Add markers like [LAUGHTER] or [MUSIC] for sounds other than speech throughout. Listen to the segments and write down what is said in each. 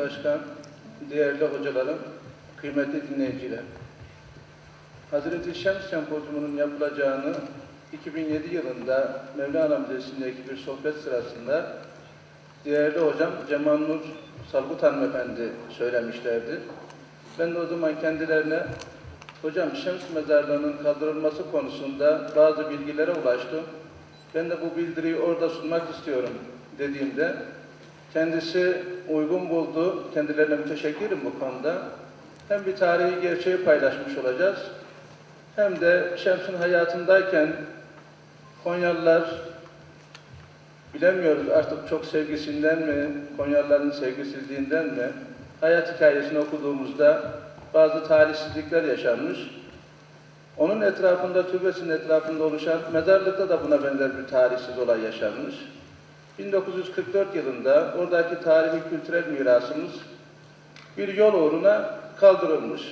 Başkan, değerli hocalarım, kıymetli dinleyiciler. Hazreti Şems Sempozyumu'nun yapılacağını 2007 yılında Mevlana Müzesi'ndeki bir sohbet sırasında değerli hocam Cemal Nur Salgut Hanımefendi söylemişlerdi. Ben de o zaman kendilerine hocam Şems mezarlığının kaldırılması konusunda bazı bilgilere ulaştım. Ben de bu bildiriyi orada sunmak istiyorum dediğimde kendisi uygun buldu. Kendilerine müteşekkirim bu konuda. Hem bir tarihi gerçeği paylaşmış olacağız. Hem de Şems'in hayatındayken Konyalılar bilemiyoruz artık çok sevgisinden mi, Konyalıların sevgisizliğinden mi, hayat hikayesini okuduğumuzda bazı talihsizlikler yaşanmış. Onun etrafında, türbesinin etrafında oluşan mezarlıkta da buna benzer bir talihsiz olay yaşanmış. 1944 yılında oradaki tarihi kültürel mirasımız bir yol uğruna kaldırılmış.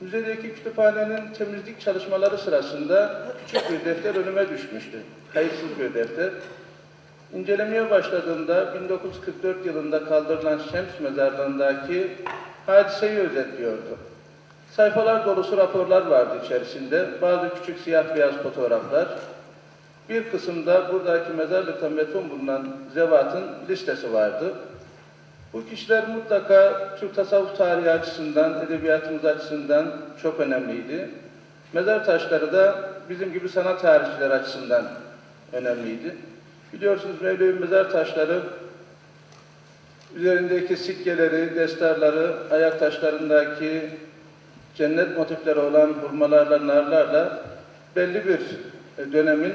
Müzedeki kütüphanenin temizlik çalışmaları sırasında küçük bir defter önüme düşmüştü. Kayıtsız bir defter. İncelemeye başladığımda 1944 yılında kaldırılan Şems mezarlığındaki hadiseyi özetliyordu. Sayfalar dolusu raporlar vardı içerisinde. Bazı küçük siyah beyaz fotoğraflar. Bir kısımda buradaki mezarlıkta metun bulunan zevatın listesi vardı. Bu kişiler mutlaka Türk tasavvuf tarihi açısından, edebiyatımız açısından çok önemliydi. Mezar taşları da bizim gibi sanat tarihçiler açısından önemliydi. Biliyorsunuz Mevlevi mezar taşları üzerindeki sikkeleri, destarları, ayak taşlarındaki cennet motifleri olan hurmalarla, narlarla belli bir dönemin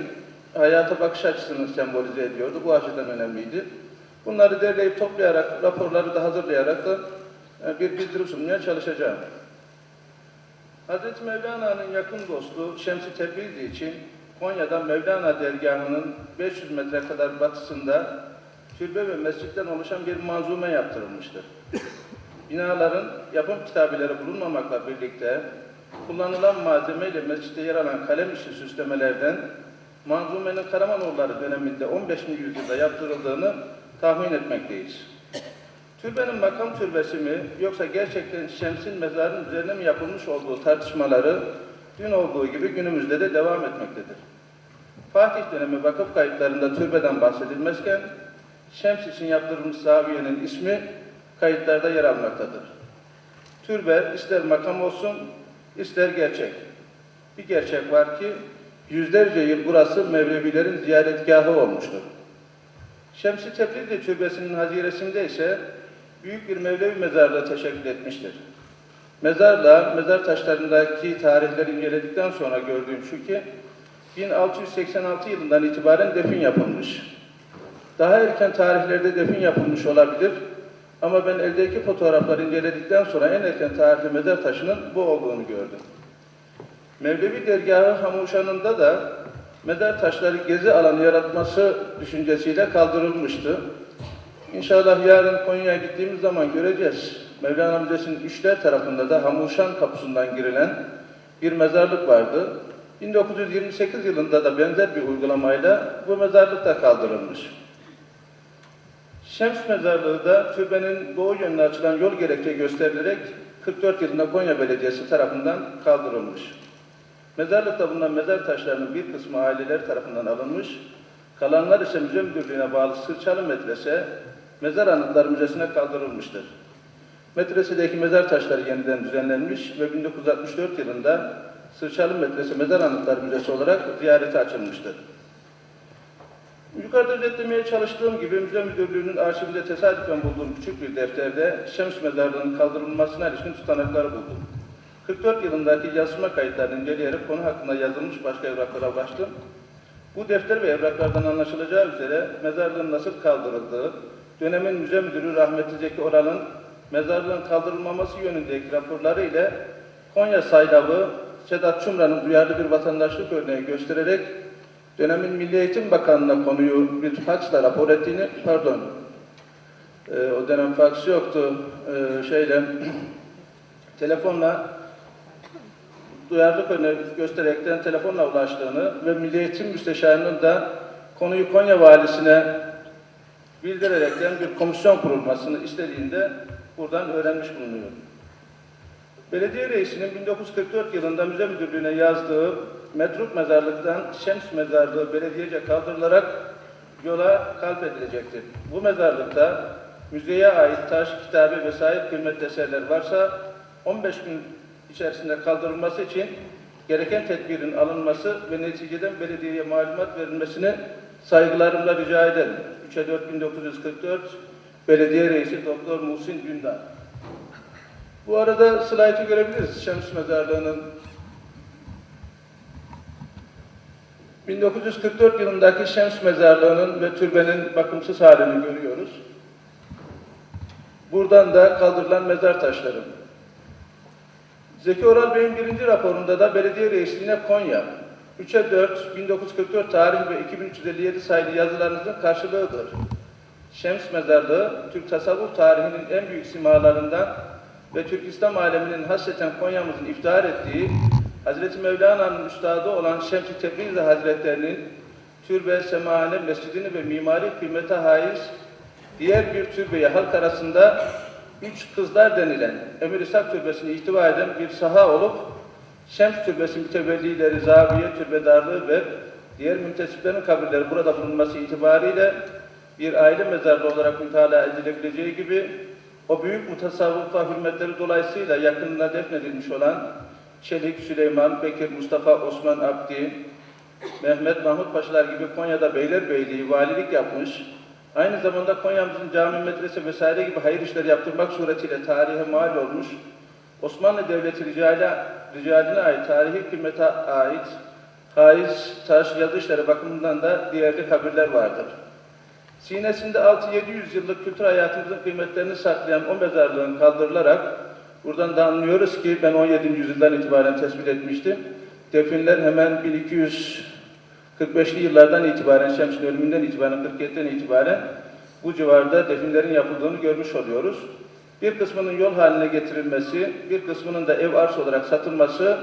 hayata bakış açısını sembolize ediyordu. Bu açıdan önemliydi. Bunları derleyip toplayarak, raporları da hazırlayarak da e, bir bildirim sunmaya çalışacağım. Hazreti Mevlana'nın yakın dostu Şems-i Tebrizi için Konya'da Mevlana dergahının 500 metre kadar batısında türbe ve mescitten oluşan bir manzume yaptırılmıştır. Binaların yapım kitabeleri bulunmamakla birlikte kullanılan malzemeyle mescitte yer alan kalem işi süslemelerden manzumenin Karamanoğulları döneminde 15. yüzyılda yaptırıldığını tahmin etmekteyiz. Türbenin makam türbesi mi yoksa gerçekten Şems'in mezarının üzerine mi yapılmış olduğu tartışmaları dün olduğu gibi günümüzde de devam etmektedir. Fatih dönemi vakıf kayıtlarında türbeden bahsedilmezken Şems için yaptırılmış zaviyenin ismi kayıtlarda yer almaktadır. Türbe ister makam olsun ister gerçek. Bir gerçek var ki yüzlerce yıl burası Mevlevilerin ziyaretgahı olmuştur. Şems-i Tebrizi Türbesi'nin haziresinde ise büyük bir Mevlevi mezarlığı teşekkül etmiştir. Mezarla, mezar taşlarındaki tarihleri inceledikten sonra gördüğüm şu ki, 1686 yılından itibaren defin yapılmış. Daha erken tarihlerde defin yapılmış olabilir ama ben eldeki fotoğrafları inceledikten sonra en erken tarihli mezar taşının bu olduğunu gördüm. Mevlevi dergahı Hamuşan'ında da mezar taşları gezi alanı yaratması düşüncesiyle kaldırılmıştı. İnşallah yarın Konya'ya gittiğimiz zaman göreceğiz. Mevlana Müzesi'nin üçler tarafında da Hamuşan kapısından girilen bir mezarlık vardı. 1928 yılında da benzer bir uygulamayla bu mezarlık da kaldırılmış. Şems mezarlığı da türbenin doğu yönüne açılan yol gerekçe gösterilerek 44 yılında Konya Belediyesi tarafından kaldırılmış. Mezarlıkta bulunan mezar taşlarının bir kısmı aileler tarafından alınmış, kalanlar ise müze müdürlüğüne bağlı Sırçalı Medrese, Mezar Anıtları Müzesi'ne kaldırılmıştır. Medresedeki mezar taşları yeniden düzenlenmiş ve 1964 yılında Sırçalı Medrese Mezar Anıtları Müzesi olarak ziyarete açılmıştır. Yukarıda özetlemeye çalıştığım gibi Müze Müdürlüğü'nün arşivinde tesadüfen bulduğum küçük bir defterde Şems Mezarlığı'nın kaldırılmasına ilişkin tutanakları buldum. 44 yılındaki yazışma kayıtlarını inceleyerek konu hakkında yazılmış başka evraklara ulaştım. Bu defter ve evraklardan anlaşılacağı üzere mezarlığın nasıl kaldırıldığı, dönemin müze müdürü rahmetli Zeki Oral'ın mezarlığın kaldırılmaması yönündeki raporları ile Konya Saylavı Sedat Çumra'nın duyarlı bir vatandaşlık örneği göstererek dönemin Milli Eğitim Bakanı'na konuyu bir faksla rapor ettiğini, pardon, e, o dönem faks yoktu, e, şeyle, [CLEARS THROAT] telefonla duyarlılık örneği göstererekten telefonla ulaştığını ve Milli Eğitim Müsteşarı'nın da konuyu Konya Valisi'ne bildirerekten bir komisyon kurulmasını istediğinde buradan öğrenmiş bulunuyorum. Belediye reisinin 1944 yılında müze müdürlüğüne yazdığı metruk mezarlıktan Şems mezarlığı belediyece kaldırılarak yola kalp edilecektir. Bu mezarlıkta müzeye ait taş, kitabe vesaire kıymetli eserler varsa 15 gün içerisinde kaldırılması için gereken tedbirin alınması ve neticeden belediyeye malumat verilmesini saygılarımla rica ederim. 3'e 4 1944 Belediye Reisi Doktor Muhsin Dündar. Bu arada slaytı görebiliriz. Şems Mezarlığı'nın 1944 yılındaki Şems Mezarlığı'nın ve türbenin bakımsız halini görüyoruz. Buradan da kaldırılan mezar taşları. Zeki Oral Bey'in birinci raporunda da belediye reisliğine Konya, 3'e 4, 1944 tarih ve 2357 sayılı yazılarınızın karşılığıdır. Şems Mezarlığı, Türk tasavvuf tarihinin en büyük simalarından ve Türk İslam aleminin hasreten Konya'mızın iftihar ettiği Hazreti Mevlana'nın üstadı olan Şems-i Tebrizi Hazretlerinin türbe, semahane, mescidini ve mimari kıymete haiz diğer bir türbeye halk arasında üç kızlar denilen Emir İshak Türbesi'ni ihtiva eden bir saha olup Şems Türbesi mütevellileri, zaviye, türbedarlığı ve diğer müntesiplerin kabirleri burada bulunması itibariyle bir aile mezarlığı olarak mütalaa edilebileceği gibi o büyük mutasavvufa hürmetleri dolayısıyla yakınına defnedilmiş olan Çelik, Süleyman, Bekir, Mustafa, Osman Abdi, Mehmet Mahmut Paşalar gibi Konya'da Beylerbeyliği valilik yapmış, aynı zamanda Konya'mızın cami, medrese vesaire gibi hayır işleri yaptırmak suretiyle tarihe mal olmuş, Osmanlı Devleti ricali, ricaline ait tarihi kıymete ait haiz, taş, yazı işleri bakımından da değerli kabirler vardır. Sinesinde 6-700 yıllık kültür hayatımızın kıymetlerini saklayan o mezarlığın kaldırılarak buradan da anlıyoruz ki ben 17. yüzyıldan itibaren tespit etmiştim. Definler hemen 1245'li yıllardan itibaren, Şems'in ölümünden itibaren, 47'den itibaren bu civarda definlerin yapıldığını görmüş oluyoruz. Bir kısmının yol haline getirilmesi, bir kısmının da ev arsa olarak satılması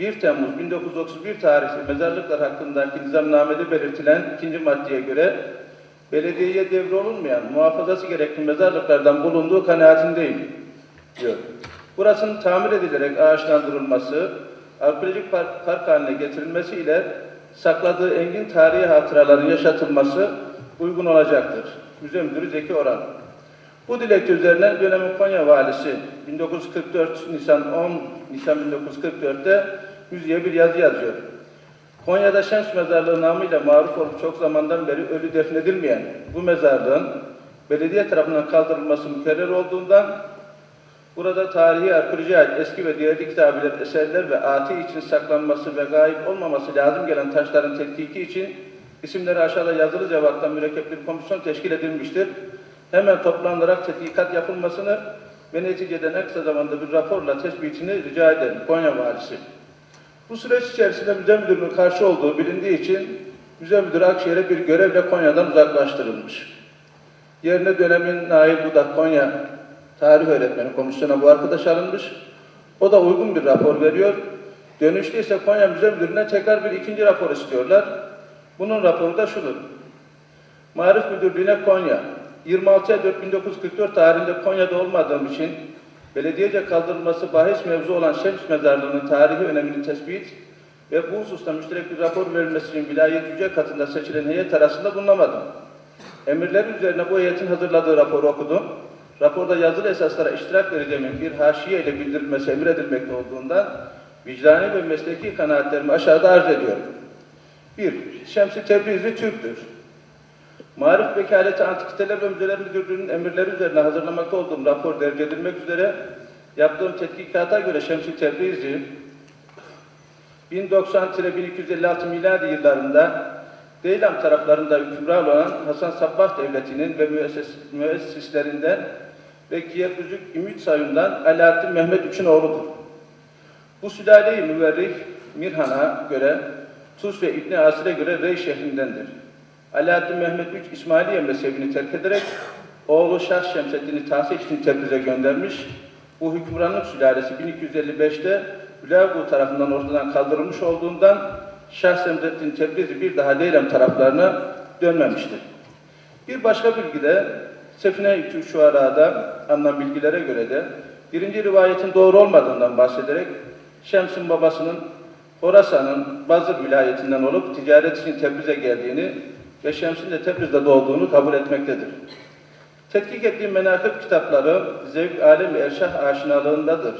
1 Temmuz 1931 tarihli mezarlıklar hakkındaki nizamnamede belirtilen ikinci maddeye göre belediyeye devrolunmayan muhafazası gerekli mezarlıklardan bulunduğu kanaatindeyim diyor. Burasının tamir edilerek ağaçlandırılması, arkeolojik park, park haline getirilmesiyle sakladığı engin tarihi hatıraların yaşatılması uygun olacaktır. Müze Müdürü Zeki Orhan. Bu dilekçe üzerine dönemin Konya Valisi 1944 Nisan 10 Nisan 1944'te müziğe bir yazı yazıyor. Konya'da Şems Mezarlığı namıyla maruf olup çok zamandan beri ölü defnedilmeyen bu mezarlığın belediye tarafından kaldırılması mükerrer olduğundan burada tarihi arkeolojiye ait eski ve diğer kitabeler, eserler ve ati için saklanması ve gayip olmaması lazım gelen taşların tetkiki için isimleri aşağıda yazılı cevaptan mürekkep bir komisyon teşkil edilmiştir. Hemen toplanarak tetkikat yapılmasını ve neticeden en kısa zamanda bir raporla tespitini rica ederim Konya Valisi. Bu süreç içerisinde müze müdürünün karşı olduğu bilindiği için müze müdürü Akşehir'e bir görevle Konya'dan uzaklaştırılmış. Yerine dönemin Nail Budak Konya tarih öğretmeni komisyona bu arkadaş alınmış. O da uygun bir rapor veriyor. Dönüşte ise Konya Müze Müdürü'ne tekrar bir ikinci rapor istiyorlar. Bunun raporu da şudur. Marif Müdürlüğü'ne Konya. 26 4 1944 tarihinde Konya'da olmadığım için belediyece kaldırılması bahis mevzu olan Şems Mezarlığı'nın tarihi önemini tespit ve bu hususta müşterek bir rapor verilmesi için vilayet yüce katında seçilen heyet arasında bulunamadım. Emirlerin üzerine bu heyetin hazırladığı raporu okudum. Raporda yazılı esaslara iştirak vereceğimin bir haşiye ile bildirilmesi emredilmekte olduğundan vicdani ve mesleki kanaatlerimi aşağıda arz ediyorum. 1. Şems-i Tebrizi Türk'tür. Marif Vekaleti Antikiteler ve Müzeler Müdürlüğü'nün emirleri üzerine hazırlamakta olduğum rapor derc edilmek üzere yaptığım tetkikata göre Şems-i Tebrizi 1090-1256 miladi yıllarında Deylam taraflarında hükümran olan Hasan Sabbah Devleti'nin ve müesses, müessislerinden ve Kiyaküzük Ümit Sayın'dan Alaaddin Mehmet üçün oğludur. Bu sülale-i müverrih Mirhan'a göre Tuz ve İbni Asir'e göre Rey şehrindendir. Alaaddin Mehmet III İsmailiye mezhebini terk ederek oğlu Şah Şemseddin'i tahsil için Tebriz'e göndermiş. Bu hükümranlık sülalesi 1255'te Hülagu tarafından ortadan kaldırılmış olduğundan Şah Şemseddin Tebrizi bir daha Leylem taraflarına dönmemiştir. Bir başka bilgide Sefine-i Şuara'da alınan bilgilere göre de birinci rivayetin doğru olmadığından bahsederek Şems'in babasının Horasan'ın Bazır vilayetinden olup ticaret için Tebriz'e geldiğini ve Şems'in de Tebriz'de doğduğunu kabul etmektedir. Tetkik ettiğim menakıb kitapları zevk alem ve erşah aşinalığındadır.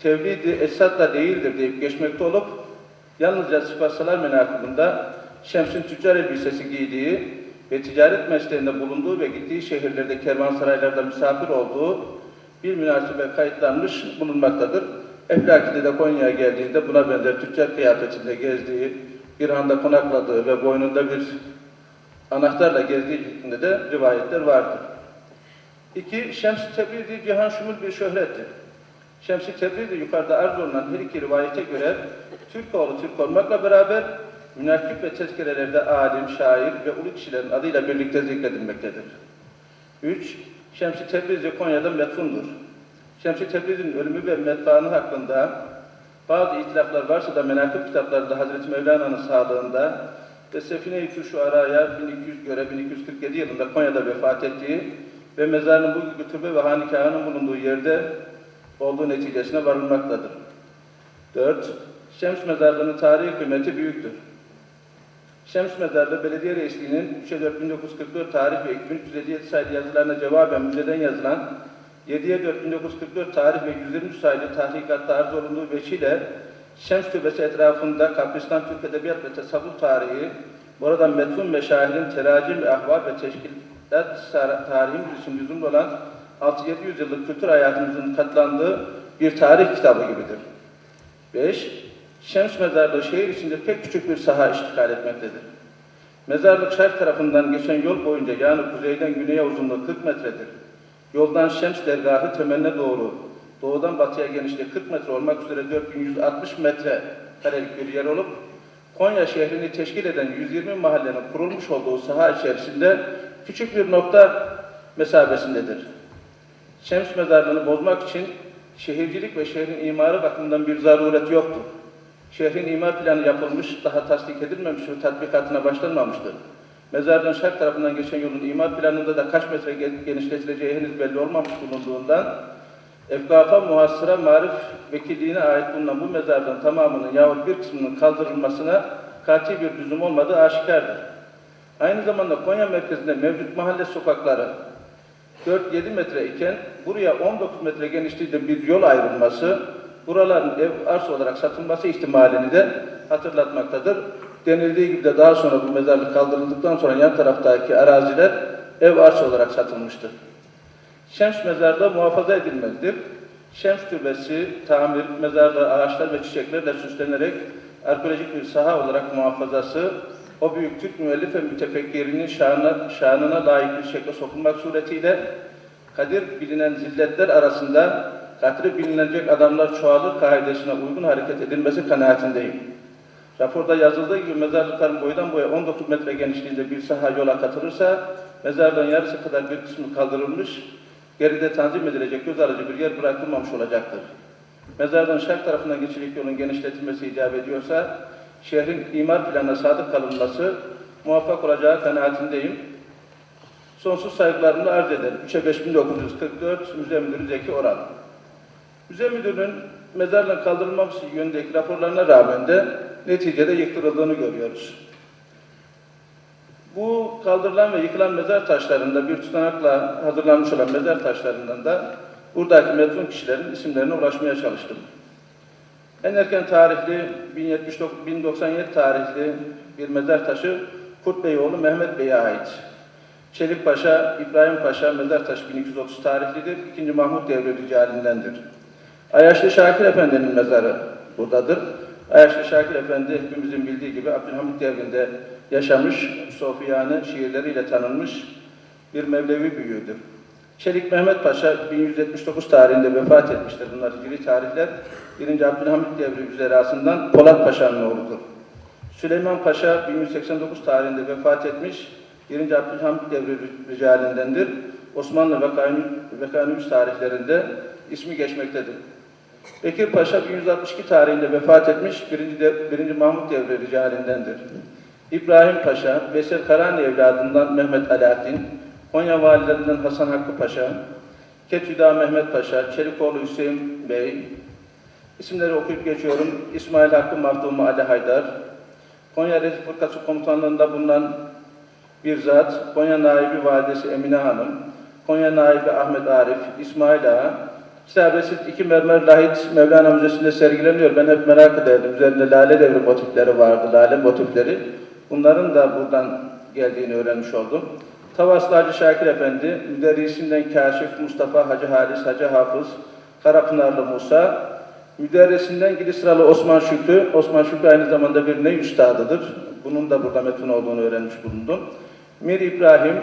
Tevlid-i Esat'la değildir deyip geçmekte olup yalnızca Sıfatsalar menakыбında Şems'in tüccar elbisesi giydiği ve ticaret mesleğinde bulunduğu ve gittiği şehirlerde kervansaraylarda misafir olduğu bir münasibe kayıtlanmış bulunmaktadır. Eflaki'de de Konya'ya geldiğinde buna benzer tüccar kıyafetinde gezdiği, bir konakladığı ve boynunda bir anahtarla gezdiği şeklinde de rivayetler vardır. İki, Şems-i Tebrizi cihan şumul bir şöhrettir. Şems-i Tebrizi yukarıda arz olunan her iki rivayete göre Türk oğlu Türk olmakla beraber münakip ve tezkerelerde alim, şair ve ulu kişilerin adıyla birlikte zikredilmektedir. 3. Şems-i Tebrizi Konya'da metfundur. Şems-i Tebrizi'nin ölümü ve metfaanı hakkında bazı itilaflar varsa da menakıb kitaplarında Hazreti Mevlana'nın sağlığında ve Sefine-i Kürşuara'ya 1200 göre 1247 yılında Konya'da vefat ettiği ve mezarının bugünkü türbe ve hanikahının bulunduğu yerde olduğu neticesine varılmaktadır. 4. Şems mezarlığının tarihi kıymeti büyüktür. Şems Mezarlığı Belediye Reisliği'nin 3 4 1944 tarih ve 2357 sayılı yazılarına cevaben müzeden yazılan 7'ye 4 1944 tarih ve 123 sayılı tahkikatta arz olunduğu veçile Şems Türbesi etrafında Kapristan Türk Edebiyat ve Tasavvuf tarihi, buradan metfun meşahirin teracim ahval ve teşkilat tarihin bir lüzumlu olan 6-700 yıllık kültür hayatımızın katlandığı bir tarih kitabı gibidir. 5. Şems Mezarlığı şehir içinde pek küçük bir saha iştikal etmektedir. Mezarlık şark tarafından geçen yol boyunca yani kuzeyden güneye uzunluğu 40 metredir. Yoldan Şems dergahı temeline doğru, doğudan batıya genişliği 40 metre olmak üzere 4160 metre karelik bir yer olup, Konya şehrini teşkil eden 120 mahallenin kurulmuş olduğu saha içerisinde küçük bir nokta mesabesindedir. Şems mezarlığını bozmak için şehircilik ve şehrin imarı bakımından bir zaruret yoktur. Şehrin imar planı yapılmış, daha tasdik edilmemiş ve tatbikatına başlanmamıştır. Mezarlığın şark tarafından geçen yolun imar planında da kaç metre gen- genişletileceği henüz belli olmamış bulunduğundan, Efkafa Muhasıra Marif Vekilliğine ait bulunan bu mezarlığın tamamının yahut bir kısmının kaldırılmasına kati bir lüzum olmadığı aşikardır. Aynı zamanda Konya merkezinde mevcut mahalle sokakları 4-7 metre iken buraya 19 metre genişliğinde bir yol ayrılması, buraların ev arsa olarak satılması ihtimalini de hatırlatmaktadır. Denildiği gibi de daha sonra bu mezarlık kaldırıldıktan sonra yan taraftaki araziler ev arsa olarak satılmıştır. Şems mezarlığı muhafaza edilmelidir. Şems türbesi, tamir, mezarlığı ağaçlar ve çiçeklerle süslenerek arkeolojik bir saha olarak muhafazası, o büyük Türk müellif ve mütefekkirinin şanına, şanına layık bir şekilde sokulmak suretiyle kadir bilinen zilletler arasında kadri bilinecek adamlar çoğalır kaidesine uygun hareket edilmesi kanaatindeyim. Raporda yazıldığı gibi mezarlıkların boydan boya 19 metre genişliğinde bir saha yola katılırsa mezarlığın yarısı kadar bir kısmı kaldırılmış, geride tanzim edilecek göz alıcı bir yer bırakılmamış olacaktır. Mezarlığın şark tarafından geçilecek yolun genişletilmesi icap ediyorsa, şehrin imar planına sadık kalınması muvaffak olacağı kanaatindeyim. Sonsuz saygılarımla arz ederim. 3'e 5944 Müze Müdürü Zeki Oral. Müze Müdürü'nün mezarlığın kaldırılmaması yönündeki raporlarına rağmen de neticede yıktırıldığını görüyoruz. Bu kaldırılan ve yıkılan mezar taşlarında bir tutanakla hazırlanmış olan mezar taşlarından da buradaki metfun kişilerin isimlerine ulaşmaya çalıştım. En erken tarihli 1079 1097 tarihli bir mezar taşı Kurt Beyoğlu Mehmet Bey'e ait. Çelik Paşa, İbrahim Paşa mezar taşı 1230 tarihlidir. 2. Mahmut devri ricalindendir. Ayaşlı Şakir Efendi'nin mezarı buradadır. Ayaşlı Şakir Efendi hepimizin bildiği gibi Abdülhamit devrinde yaşamış, Sofyanı şiirleriyle tanınmış bir Mevlevi büyüğüdür. Çelik Mehmet Paşa 1179 tarihinde vefat etmiştir. Bunlar hicri tarihler. 1. Abdülhamit devri üzerasından Polat Paşa'nın oğludur. Süleyman Paşa 1189 tarihinde vefat etmiş. 1. Abdülhamit devri ricalindendir. Osmanlı ve Kanuni tarihlerinde ismi geçmektedir. Bekir Paşa 1162 tarihinde vefat etmiş, 1. De, 1. Mahmut devri ricalindendir. İbrahim Paşa, Veysel Karani evladından Mehmet Alaaddin, Konya valilerinden Hasan Hakkı Paşa, Ketüda Mehmet Paşa, Çelikoğlu Hüseyin Bey, isimleri okuyup geçiyorum. İsmail Hakkı Mahdumu Ali Haydar, Konya Recep Fırkası Komutanlığı'nda bulunan bir zat, Konya Naibi Validesi Emine Hanım, Konya Naibi Ahmet Arif, İsmail Ağa, Kitabesiz iki mermer lahit Mevlana Müzesi'nde sergileniyor. Ben hep merak ederdim. Üzerinde lale devri motifleri vardı, lale motifleri. Bunların da buradan geldiğini öğrenmiş oldum. Tavaslı Hacı Şakir Efendi, müderrisinden Kaşif Mustafa Hacı Halis Hacı Hafız, Karapınarlı Musa, müderrisinden Gilisralı Osman Şükrü, Osman Şükrü aynı zamanda bir ney üstadıdır. Bunun da burada metin olduğunu öğrenmiş bulundum. Mir İbrahim,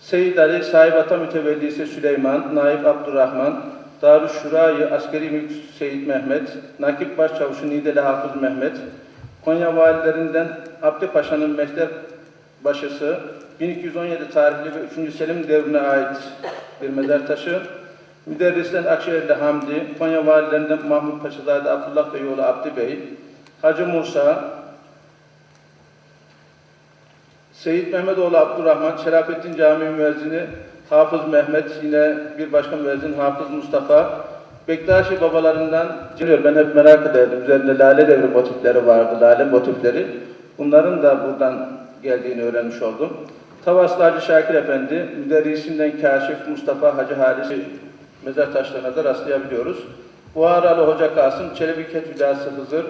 Seyyid Ali, Sahip Ata Mütevellisi Süleyman, Naip Abdurrahman, Darüşşurayı Askeri Mülk Seyyid Mehmet, Nakip Başçavuşu Nideli Hafız Mehmet, Konya valilerinden Abdi Paşa'nın mektep başısı, 1217 tarihli ve 3. Selim devrine ait bir mezar taşı, Müderristen Akşehirli Hamdi, Konya valilerinden Mahmut Paşazade Abdullah Beyoğlu Abdi Bey, Hacı Musa, Seyit Mehmetoğlu Abdurrahman, Şerafettin Camii müezzini Hafız Mehmet, yine bir başka müezzin Hafız Mustafa, Bektaşi babalarından biliyor. Ben hep merak ederdim. Üzerinde lale devri motifleri vardı, lale motifleri. Bunların da buradan geldiğini öğrenmiş oldum. Tavaslı Şakir Efendi, müderrisinden Kaşif Mustafa Hacı Halis mezar taşlarına da rastlayabiliyoruz. Buharalı Hoca Kasım, Çelebi Ketüdası Hızır,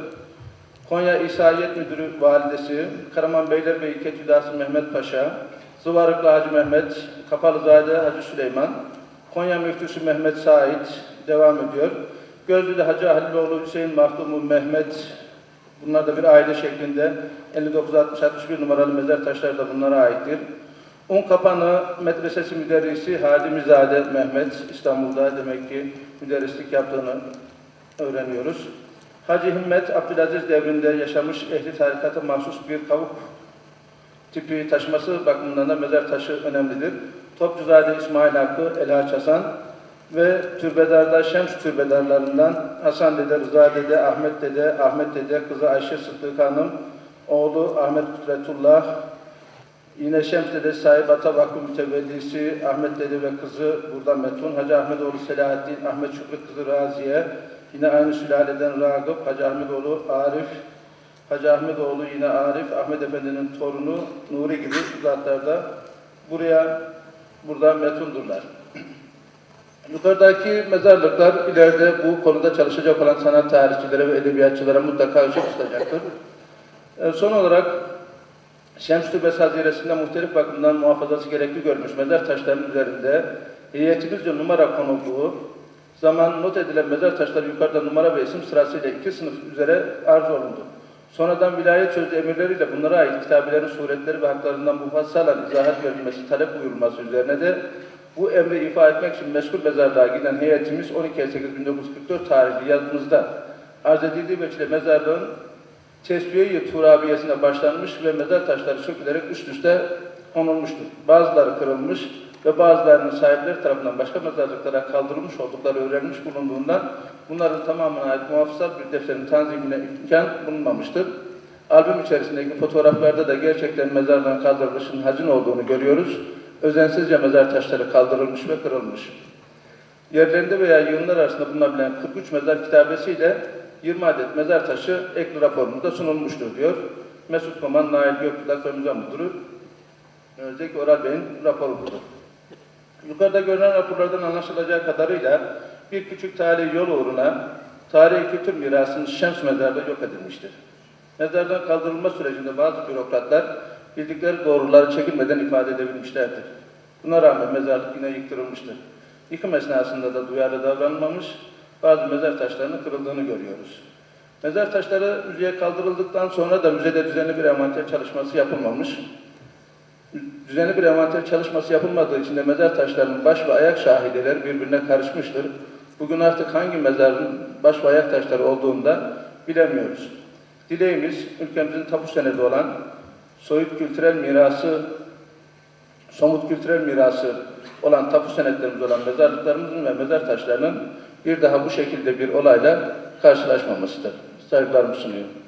Konya İsa'yet Müdürü Validesi, Karaman Beylerbeyi Ketüdası Mehmet Paşa, Zıvarıklı Hacı Mehmet, Kapalızade Hacı Süleyman, Konya Müftüsü Mehmet Said devam ediyor. Gözlü'de Hacı Haliloğlu Hüseyin Mahdumu Mehmet, bunlar da bir aile şeklinde 59-60-61 numaralı mezar taşları da bunlara aittir. Un Kapanı Medresesi Müderrisi Hadimizade Mehmet, İstanbul'da demek ki müderrislik yaptığını öğreniyoruz. Hacı Himmet Abdülaziz devrinde yaşamış ehli tarikata mahsus bir kavuk tipi taşıması bakımından da mezar taşı önemlidir. Topçuzade İsmail Hakkı, Elhaç Hasan ve türbedarda Şems türbedarlarından Hasan Dede, Rıza Dede, Ahmet Dede, Ahmet Dede, kızı Ayşe Sıddık Hanım, oğlu Ahmet Kudretullah, yine Şems Dede sahip Ata Vakfı Mütevellisi Ahmet Dede ve kızı burada Metun, Hacı Ahmetoğlu Selahaddin, Ahmet Şükrü kızı Raziye, yine aynı sülaleden Ragıp, Hacı Ahmetoğlu Arif, Hacı Ahmetoğlu yine Arif, Ahmet Efendi'nin torunu Nuri gibi zatlarda buraya, burada metundurlar. [CLEARS THROAT] Yukarıdaki mezarlıklar ileride bu konuda çalışacak olan sanat tarihçilere ve edebiyatçılara mutlaka ışık tutacaktır. Ee, son olarak Şems Türbesi Haziresi'nde muhtelif bakımdan muhafazası gerekli görmüş mezar taşlarının üzerinde heyetimizce numara konulduğu zaman not edilen mezar taşları yukarıda numara ve isim sırasıyla iki sınıf üzere arz olundu. Sonradan vilayet sözlü emirleriyle bunlara ait kitabelerin suretleri ve haklarından mufassalan izahat verilmesi talep buyurulması üzerine de bu emri ifa etmek için meşgul mezarlığa giden heyetimiz 12 Eylül 1944 tarihli yazımızda arz edildiği veçile mezarlığın tesviye-i turabiyesine başlanmış ve mezar taşları sökülerek üst üste konulmuştur. Bazıları kırılmış ve bazılarının sahipleri tarafından başka mezarlıklara kaldırılmış oldukları öğrenmiş bulunduğundan bunların tamamına ait muhafızat bir defterin tanzimine imkan bulunmamıştır. Albüm içerisindeki fotoğraflarda da gerçekten mezardan kaldırılışın hacin olduğunu görüyoruz. Özensizce mezar taşları kaldırılmış ve kırılmış. Yerlerinde veya yığınlar arasında bulunabilen 43 mezar kitabesiyle 20 adet mezar taşı ekli raporumuzda sunulmuştur diyor. Mesut Koman, Nail Gökçülak ve Müdürü e, Zeki Oral Bey'in raporu budur. Yukarıda görünen raporlardan anlaşılacağı kadarıyla bir küçük tarihi yol uğruna tarihi kültür mirasının Şems mezarda yok edilmiştir. Mezardan kaldırılma sürecinde bazı bürokratlar bildikleri doğruları çekinmeden ifade edebilmişlerdir. Buna rağmen mezarlık yine yıktırılmıştır. Yıkım esnasında da duyarlı davranılmamış, bazı mezar taşlarının kırıldığını görüyoruz. Mezar taşları müzeye kaldırıldıktan sonra da müzede düzenli bir envanter çalışması yapılmamış. Düzenli bir envanter çalışması yapılmadığı için de mezar taşlarının baş ve ayak şahideleri birbirine karışmıştır. Bugün artık hangi mezarın baş ve ayak taşları olduğunu da bilemiyoruz. Dileğimiz ülkemizin tapu senedi olan soyut kültürel mirası, somut kültürel mirası olan tapu senetlerimiz olan mezarlıklarımızın ve mezar taşlarının bir daha bu şekilde bir olayla karşılaşmamasıdır. Saygılarımı sunuyorum.